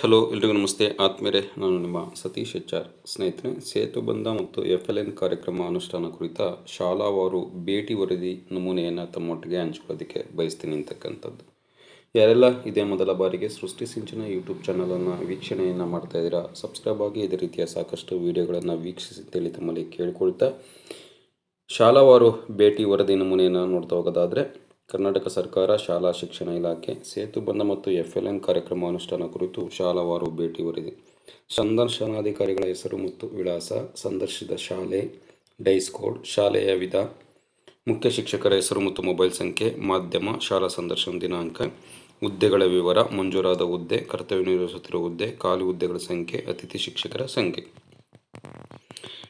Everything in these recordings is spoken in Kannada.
ಹಲೋ, ಎಲ್ರಿಗೂ ನಮಸ್ತೆ. ಆತ್ಮೇರೆ ನಾನು ನಿಮ್ಮ ಸತೀಶ್ ಎಚ್ ಆರ್. ಸ್ನೇಹಿತರೆ, ಸೇತು ಬಂಧ ಮತ್ತು ಎಫ್ ಎಲ್ ಎನ್ ಕಾರ್ಯಕ್ರಮ ಅನುಷ್ಠಾನ ಕುರಿತ ಶಾಲಾವಾರು ಭೇಟಿ ವರದಿ ನಮೂನೆಯನ್ನು ತಮ್ಮೊಟ್ಟಿಗೆ ಹಂಚ್ಕೊಳ್ಳೋದಕ್ಕೆ ಬಯಸ್ತೀನಿ ಅಂತಕ್ಕಂಥದ್ದು. ಯಾರೆಲ್ಲ ಇದೇ ಮೊದಲ ಬಾರಿಗೆ ಸೃಷ್ಟಿ ಸಿಂಚನ ಯೂಟ್ಯೂಬ್ ಚಾನಲನ್ನು ವೀಕ್ಷಣೆಯನ್ನು ಮಾಡ್ತಾ ಇದ್ದೀರಾ, ಸಬ್ಸ್ಕ್ರೈಬ್ ಆಗಿ ಇದೇ ರೀತಿಯ ಸಾಕಷ್ಟು ವೀಡಿಯೋಗಳನ್ನು ವೀಕ್ಷಿಸಿ ಅಂತೇಳಿ ತಮ್ಮಲ್ಲಿ ಕೇಳ್ಕೊಳ್ತಾ, ಶಾಲಾವಾರು ಭೇಟಿ ವರದಿ ನಮೂನೆಯನ್ನು ನೋಡ್ತಾ ಹೋಗೋದಾದರೆ ಕರ್ನಾಟಕ ಸರ್ಕಾರ, ಶಾಲಾ ಶಿಕ್ಷಣ ಇಲಾಖೆ ಸೇತು ಬಂಧ ಮತ್ತು ಎಫ್ ಎಲ್ ಎನ್ ಕಾರ್ಯಕ್ರಮ ಅನುಷ್ಠಾನ ಕುರಿತು ಶಾಲಾವಾರು ಭೇಟಿ ವರದಿ ಸಂದರ್ಶನಾಧಿಕಾರಿಗಳ ಹೆಸರು ಮತ್ತು ವಿಳಾಸ ಸಂದರ್ಶಿಸಿದ ಶಾಲೆ ಡೈಸ್ ಕೋಡ್ ಶಾಲೆಯ ವಿಧ. ಮುಖ್ಯ ಶಿಕ್ಷಕರ ಹೆಸರು ಮತ್ತು ಮೊಬೈಲ್ ಸಂಖ್ಯೆ, ಮಾಧ್ಯಮ, ಶಾಲಾ ಸಂದರ್ಶನ ದಿನಾಂಕ. ಹುದ್ದೆಗಳ ವಿವರ, ಮಂಜೂರಾದ ಹುದ್ದೆ, ಕರ್ತವ್ಯ ನಿರ್ವಹಿಸುತ್ತಿರುವ ಹುದ್ದೆ, ಖಾಲಿ ಹುದ್ದೆಗಳ ಸಂಖ್ಯೆ, ಅತಿಥಿ ಶಿಕ್ಷಕರ ಸಂಖ್ಯೆ.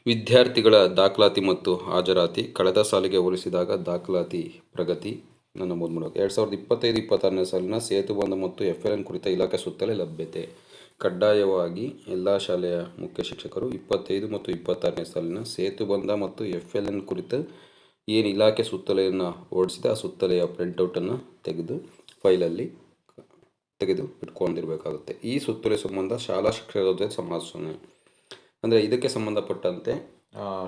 ವಿದ್ಯಾರ್ಥಿಗಳ ದಾಖಲಾತಿ ಮತ್ತು ಹಾಜರಾತಿ. ಕಳೆದ ಸಾಲಿಗೆ ಹೋಲಿಸಿದಾಗ ದಾಖಲಾತಿ, ಪ್ರಗತಿ ನಮೂದು ಮಾಡಬೇಕು ಎರಡು ಸಾವಿರದ ಇಪ್ಪತ್ತೈದು, ಇಪ್ಪತ್ತಾರನೇ ಸಾಲಿನ ಸೇತುಬಂಧ ಮತ್ತು ಎಫ್ ಎಲ್ ಎನ್ ಕುರಿತ ಇಲಾಖೆ ಸುತ್ತಲೇ ಲಭ್ಯತೆ. ಕಡ್ಡಾಯವಾಗಿ ಎಲ್ಲ ಶಾಲೆಯ ಮುಖ್ಯ ಶಿಕ್ಷಕರು ಇಪ್ಪತ್ತೈದು ಮತ್ತು ಇಪ್ಪತ್ತಾರನೇ ಸಾಲಿನ ಸೇತುಬಂಧ ಮತ್ತು ಎಫ್ ಎಲ್ ಎನ್ ಕುರಿತ ಏನು ಇಲಾಖೆ ಸುತ್ತಲೆಯನ್ನು ಓಡಿಸಿದ ಆ ಸುತ್ತಲೆಯ ಪ್ರಿಂಟೌಟನ್ನು ತೆಗೆದು ಫೈಲಲ್ಲಿ ತೆಗೆದು ಇಟ್ಕೊಂಡಿರಬೇಕಾಗುತ್ತೆ. ಈ ಸುತ್ತಲೆ ಸಂಬಂಧ ಶಾಲಾ ಶಿಕ್ಷಕರ ಜೊತೆ ಸಮಾಲೋಚನೆ. ಅಂದರೆ ಇದಕ್ಕೆ ಸಂಬಂಧಪಟ್ಟಂತೆ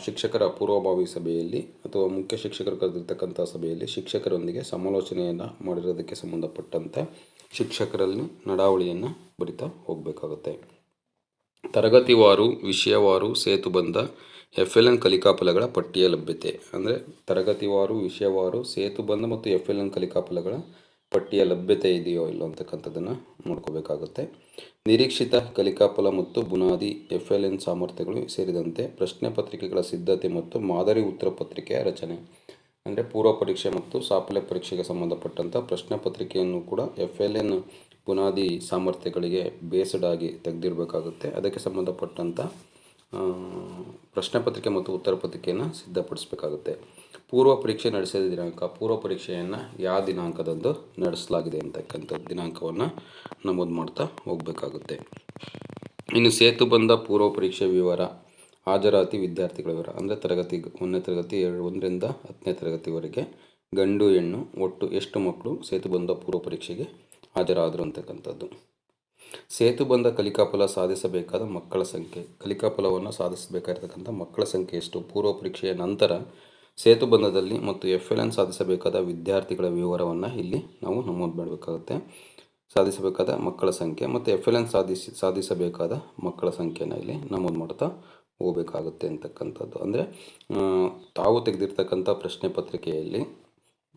ಶಿಕ್ಷಕರ ಪೂರ್ವಭಾವಿ ಸಭೆಯಲ್ಲಿ ಅಥವಾ ಮುಖ್ಯ ಶಿಕ್ಷಕರು ಕರೆದಿರ್ತಕ್ಕಂಥ ಸಭೆಯಲ್ಲಿ ಶಿಕ್ಷಕರೊಂದಿಗೆ ಸಮಾಲೋಚನೆಯನ್ನು ಮಾಡಿರೋದಕ್ಕೆ ಸಂಬಂಧಪಟ್ಟಂತೆ ಶಿಕ್ಷಕರಲ್ಲಿ ನಡಾವಳಿಯನ್ನು ಬರಿತಾ ಹೋಗಬೇಕಾಗುತ್ತೆ. ತರಗತಿವಾರು, ವಿಷಯವಾರು ಸೇತುಬಂಧ ಎಫ್ ಎಲ್ ಎನ್ ಕಲಿಕಾಫಲಗಳ ಪಟ್ಟಿಯ ಲಭ್ಯತೆ. ಅಂದರೆ ತರಗತಿವಾರು, ವಿಷಯವಾರು ಸೇತುಬಂಧ ಮತ್ತು ಎಫ್ ಎಲ್ ಎನ್ ಕಲಿಕಾಫಲಗಳ ಪಟ್ಟಿಯ ಲಭ್ಯತೆ ಇದೆಯೋ ಇಲ್ಲೋ ಅಂತಕ್ಕಂಥದ್ದನ್ನು ನೋಡ್ಕೋಬೇಕಾಗುತ್ತೆ. ನಿರೀಕ್ಷಿತ ಕಲಿಕಾಫಲ ಮತ್ತು ಬುನಾದಿ ಎಫ್ ಎಲ್ ಎನ್ ಸಾಮರ್ಥ್ಯಗಳು ಸೇರಿದಂತೆ ಪ್ರಶ್ನೆ ಪತ್ರಿಕೆಗಳ ಸಿದ್ಧತೆ ಮತ್ತು ಮಾದರಿ ಉತ್ತರ ಪತ್ರಿಕೆಯ ರಚನೆ. ಅಂದರೆ ಪೂರ್ವ ಪರೀಕ್ಷೆ ಮತ್ತು ಸಾಫಲ್ಯ ಪರೀಕ್ಷೆಗೆ ಸಂಬಂಧಪಟ್ಟಂಥ ಪ್ರಶ್ನೆ ಪತ್ರಿಕೆಯನ್ನು ಕೂಡ ಎಫ್ ಎಲ್ ಎನ್ ಬುನಾದಿ ಸಾಮರ್ಥ್ಯಗಳಿಗೆ ಬೇಸ್ಡ್ ಆಗಿ ತೆಗೆದಿರಬೇಕಾಗುತ್ತೆ. ಅದಕ್ಕೆ ಸಂಬಂಧಪಟ್ಟಂಥ ಪ್ರಶ್ನೆ ಪತ್ರಿಕೆ ಮತ್ತು ಉತ್ತರ ಪತ್ರಿಕೆಯನ್ನು ಸಿದ್ಧಪಡಿಸಬೇಕಾಗುತ್ತೆ. ಪೂರ್ವ ಪರೀಕ್ಷೆ ನಡೆಸಿದ ದಿನಾಂಕ, ಪೂರ್ವ ಪರೀಕ್ಷೆಯನ್ನು ಯಾವ ದಿನಾಂಕದಂದು ನಡೆಸಲಾಗಿದೆ ಅಂತಕ್ಕಂಥ ದಿನಾಂಕವನ್ನು ನಮೂದು ಮಾಡ್ತಾ ಹೋಗಬೇಕಾಗುತ್ತೆ. ಇನ್ನು ಸೇತು ಬಂದ ಪೂರ್ವ ಪರೀಕ್ಷೆ ವಿವರ, ಹಾಜರಾತಿ ವಿದ್ಯಾರ್ಥಿಗಳ ವಿವರ ಅಂದರೆ ತರಗತಿ ಒಂದನೇ ತರಗತಿ ಎರಡು ಒಂದರಿಂದ ಹತ್ತನೇ ತರಗತಿವರೆಗೆ ಗಂಡು, ಹೆಣ್ಣು, ಒಟ್ಟು ಎಷ್ಟು ಮಕ್ಕಳು ಸೇತು ಬಂದ ಪೂರ್ವ ಪರೀಕ್ಷೆಗೆ ಹಾಜರಾದರು ಅಂತಕ್ಕಂಥದ್ದು. ಸೇತುಬಂಧ ಕಲಿಕಾಫಲ ಸಾಧಿಸಬೇಕಾದ ಮಕ್ಕಳ ಸಂಖ್ಯೆ, ಕಲಿಕಾಫಲವನ್ನು ಸಾಧಿಸಬೇಕಾಗಿರ್ತಕ್ಕಂಥ ಮಕ್ಕಳ ಸಂಖ್ಯೆ ಎಷ್ಟು, ಪೂರ್ವ ಪರೀಕ್ಷೆಯ ನಂತರ ಸೇತುಬಂಧದಲ್ಲಿ ಮತ್ತು ಎಫ್ ಎಲ್ ಎನ್ ಸಾಧಿಸಬೇಕಾದ ವಿದ್ಯಾರ್ಥಿಗಳ ವಿವರವನ್ನು ಇಲ್ಲಿ ನಾವು ನಮೂದು ಮಾಡಬೇಕಾಗುತ್ತೆ. ಸಾಧಿಸಬೇಕಾದ ಮಕ್ಕಳ ಸಂಖ್ಯೆ ಮತ್ತು ಎಫ್ ಎಲ್ ಎನ್ ಸಾಧಿಸಿ, ಸಾಧಿಸಬೇಕಾದ ಮಕ್ಕಳ ಸಂಖ್ಯೆನ ಇಲ್ಲಿ ನಮೂದು ಮಾಡ್ತಾ ಹೋಗಬೇಕಾಗುತ್ತೆ ಅಂತಕ್ಕಂಥದ್ದು. ಅಂದರೆ ತಾವು ತೆಗೆದಿರ್ತಕ್ಕಂಥ ಪ್ರಶ್ನೆ ಪತ್ರಿಕೆಯಲ್ಲಿ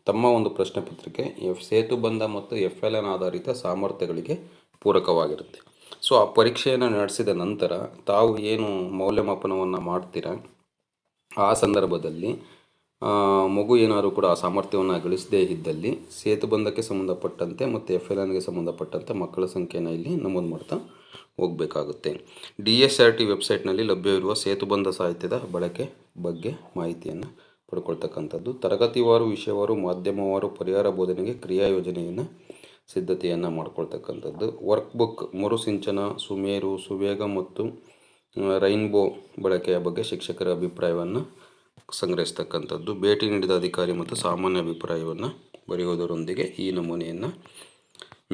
ತಮ್ಮ ಒಂದು ಪ್ರಶ್ನೆ ಪತ್ರಿಕೆ, ಎಫ್ ಸೇತುಬಂಧ ಮತ್ತು ಎಫ್ ಎಲ್ ಎನ್ ಆಧಾರಿತ ಸಾಮರ್ಥ್ಯಗಳಿಗೆ ಪೂರಕವಾಗಿರುತ್ತೆ. ಸೊ, ಆ ಪರೀಕ್ಷೆಯನ್ನು ನಡೆಸಿದ ನಂತರ ತಾವು ಏನು ಮೌಲ್ಯಮಾಪನವನ್ನು ಮಾಡ್ತೀರಾ? ಆ ಸಂದರ್ಭದಲ್ಲಿ ಮಗು ಏನಾದರೂ ಕೂಡ ಆ ಸಾಮರ್ಥ್ಯವನ್ನು ಗಳಿಸದೇ ಇದ್ದಲ್ಲಿ ಸೇತುಬಂಧಕ್ಕೆ ಸಂಬಂಧಪಟ್ಟಂತೆ ಮತ್ತು ಎಫ್ ಎಲ್ ಎನ್ಗೆ ಸಂಬಂಧಪಟ್ಟಂತೆ ಮಕ್ಕಳ ಸಂಖ್ಯೆಯನ್ನು ಇಲ್ಲಿ ನಮೂದು ಮಾಡ್ತಾ ಹೋಗಬೇಕಾಗುತ್ತೆ. ಡಿ ಎಸ್ ಆರ್ ಟಿ ವೆಬ್ಸೈಟ್ನಲ್ಲಿ ಲಭ್ಯವಿರುವ ಸೇತುಬಂಧ ಸಾಹಿತ್ಯದ ಬಳಕೆ ಬಗ್ಗೆ ಮಾಹಿತಿಯನ್ನು ಪಡ್ಕೊಳ್ತಕ್ಕಂಥದ್ದು. ತರಗತಿವಾರು, ವಿಷಯವಾರು, ಮಾಧ್ಯಮವಾರು, ಪರಿಹಾರ ಬೋಧನೆಗೆ ಕ್ರಿಯಾ ಯೋಜನೆಯನ್ನು ಸಿದ್ಧತೆಯನ್ನು ಮಾಡ್ಕೊಳ್ತಕ್ಕಂಥದ್ದು. ವರ್ಕ್ ಬುಕ್ ಮರುಸಿಂಚನ, ಸುಮೇರು, ಸುವೇಗ ಮತ್ತು ರೈನ್ಬೋ ಬಳಕೆಯ ಬಗ್ಗೆ ಶಿಕ್ಷಕರ ಅಭಿಪ್ರಾಯವನ್ನು ಸಂಗ್ರಹಿಸ್ತಕ್ಕಂಥದ್ದು. ಭೇಟಿ ನೀಡಿದ ಅಧಿಕಾರಿ ಮತ್ತು ಸಾಮಾನ್ಯ ಅಭಿಪ್ರಾಯವನ್ನು ಬರೆಯುವುದರೊಂದಿಗೆ ಈ ನಮೂನೆಯನ್ನು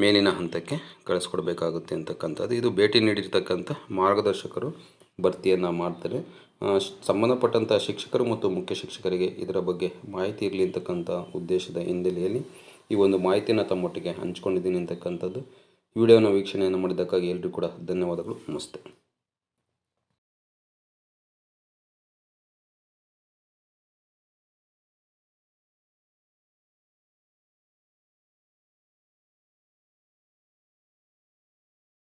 ಮೇಲಿನ ಹಂತಕ್ಕೆ ಕಳಿಸ್ಕೊಡ್ಬೇಕಾಗುತ್ತೆ ಅಂತಕ್ಕಂಥದ್ದು. ಇದು ಭೇಟಿ ನೀಡಿರ್ತಕ್ಕಂಥ ಮಾರ್ಗದರ್ಶಕರು ಭರ್ತಿಯನ್ನು ಮಾಡ್ತಾರೆ. ಸಂಬಂಧಪಟ್ಟಂಥ ಶಿಕ್ಷಕರು ಮತ್ತು ಮುಖ್ಯ ಶಿಕ್ಷಕರಿಗೆ ಇದರ ಬಗ್ಗೆ ಮಾಹಿತಿ ಇರಲಿ ಅಂತಕ್ಕಂಥ ಉದ್ದೇಶದ ಹಿನ್ನೆಲೆಯಲ್ಲಿ ಈ ಒಂದು ಮಾಹಿತಿಯನ್ನು ತಮ್ಮೊಟ್ಟಿಗೆ ಹಂಚ್ಕೊಂಡಿದ್ದೀನಿ ಅಂತಕ್ಕಂಥದ್ದು. ವಿಡಿಯೋನ ವೀಕ್ಷಣೆಯನ್ನು ಮಾಡಿದ್ದಕ್ಕಾಗಿ ಎಲ್ಲರಿಗೂ ಕೂಡ ಧನ್ಯವಾದಗಳು. ನಮಸ್ತೆ.